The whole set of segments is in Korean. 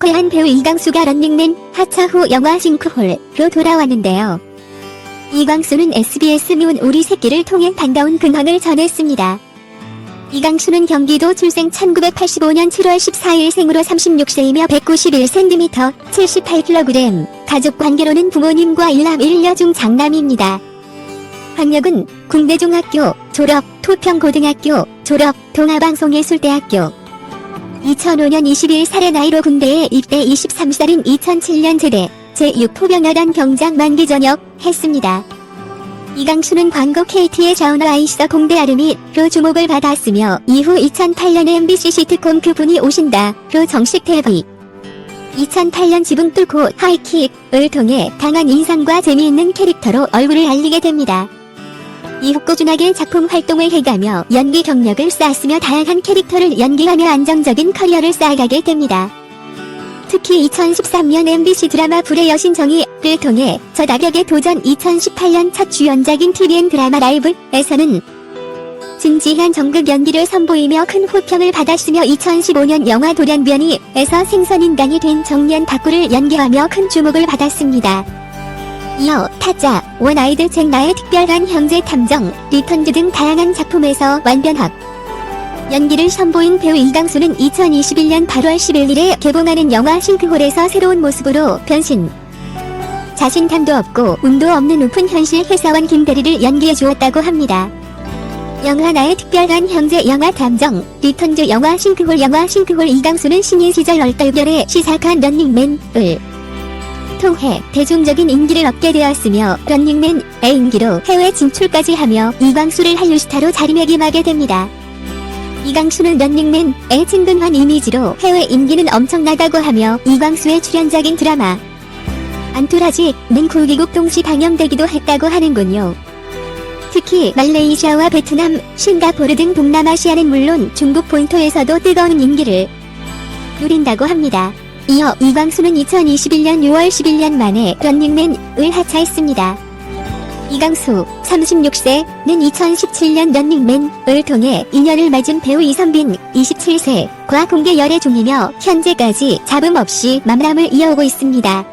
주목한 배우 이광수가 런닝맨 하차 후 영화 싱크홀로 돌아왔는데요. 이광수는 SBS 문 우리 새끼를 통해 반가운 근황을 전했습니다. 이광수는 경기도 출생 1985년 7월 14일 생으로 36세이며 191cm, 78kg, 가족 관계로는 부모님과 일남 일녀 중 장남입니다. 학력은 국내중학교 졸업, 토평고등학교 졸업, 동아방송예술대학교 2005년 21살의 나이로 군대에 입대 23살인 2007년 제대 제6포병여단 경장 만기 전역 했습니다. 이강수는 광고 KT의 자우너 아이서 공대 아름이로 주목을 받았으며 이후 2008년에 MBC 시트콤 그분이 오신다로 정식 데뷔 2008년 지붕 뚫고 하이킥을 통해 강한 인상과 재미있는 캐릭터로 얼굴을 알리게 됩니다. 이후 꾸준하게 작품 활동을 해가며 연기 경력을 쌓았으며 다양한 캐릭터를 연기하며 안정적인 커리어를 쌓아가게 됩니다. 특히 2013년 MBC 드라마 불의 여신 정의를 통해 저 낙역의 도전 2018년 첫 주연작인 TVN 드라마 라이브에서는 진지한 정극 연기를 선보이며 큰 호평을 받았으며 2015년 영화 돌연변이에서 생선인간이 된 정년 박구를 연기하며 큰 주목을 받았습니다. 이어 타짜, 원 아이드 잭 나의 특별한 형제 탐정, 리턴즈 등 다양한 작품에서 완변학 연기를 선보인 배우 이강수는 2021년 8월 11일에 개봉하는 영화 싱크홀에서 새로운 모습으로 변신. 자신감도 없고 운도 없는 우픈 현실 회사원 김대리를 연기해 주었다고 합니다. 영화 나의 특별한 형제 영화 탐정, 리턴즈 영화 싱크홀 영화 싱크홀 이강수는 신인 시절 얼떨결에 시작한 런닝맨을 통해 대중적인 인기를 얻게 되었으며 런닝맨의 인기로 해외 진출까지 하며 이광수를 한류 스타로 자리매김하게 됩니다. 이광수는 런닝맨의 친근한 이미지로 해외 인기는 엄청나다고 하며 이광수의 출연작인 드라마 안토라지는 9개국 동시 방영되기도 했다고 하는군요. 특히 말레이시아와 베트남, 싱가포르 등 동남아시아는 물론 중국 본토에서도 뜨거운 인기를 누린다고 합니다. 이어 이광수는 2021년 6월 11년 만에 런닝맨을 하차했습니다. 이광수, 36세는 2017년 런닝맨을 통해 인연을 맺은 배우 이선빈, 27세과 공개 열애 중이며 현재까지 잡음 없이 만남을 이어오고 있습니다.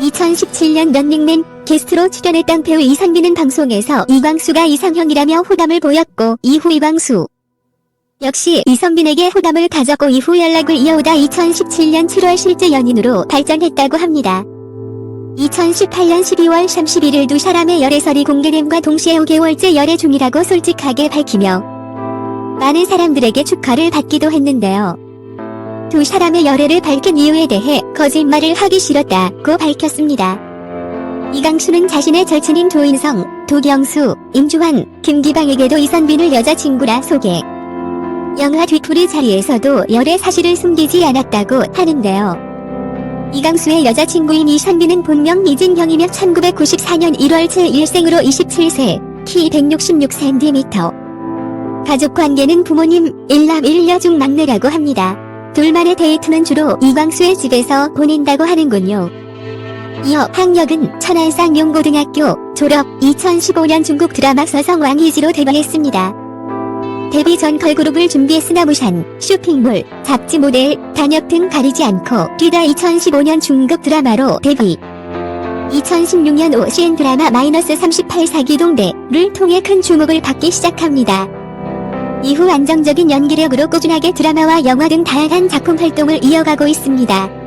2017년 런닝맨 게스트로 출연했던 배우 이선빈은 방송에서 이광수가 이상형이라며 호감을 보였고 이후 이광수 역시 이선빈에게 호감을 가졌고 이후 연락을 이어오다 2017년 7월 실제 연인으로 발전했다고 합니다. 2018년 12월 31일 두 사람의 열애설이 공개됨과 동시에 5개월째 열애 중이라고 솔직하게 밝히며 많은 사람들에게 축하를 받기도 했는데요. 두 사람의 열애를 밝힌 이유에 대해 거짓말을 하기 싫었다고 밝혔습니다. 이강수는 자신의 절친인 조인성, 도경수, 임주환, 김기방에게도 이선빈을 여자친구라 소개. 영화 뒤풀이 자리에서도 열애 사실을 숨기지 않았다고 하는데요. 이강수의 여자친구인 이선빈은 본명 이진경이며 1994년 1월 7일 생으로 27세, 키 166cm. 가족 관계는 부모님, 일남 일녀 중 막내라고 합니다. 둘만의 데이트는 주로 이광수의 집에서 보낸다고 하는군요. 이어 학력은 천안상 용고등학교 졸업 2015년 중국 드라마 서성 왕이지로 데뷔했습니다. 데뷔 전 걸그룹을 준비했으나 무산, 쇼핑몰, 잡지 모델, 단역 등 가리지 않고 뛰다 2015년 중국 드라마로 데뷔. 2016년 오시엔 드라마 마이너스 38 사기동대를 통해 큰 주목을 받기 시작합니다. 이후 안정적인 연기력으로 꾸준하게 드라마와 영화 등 다양한 작품 활동을 이어가고 있습니다.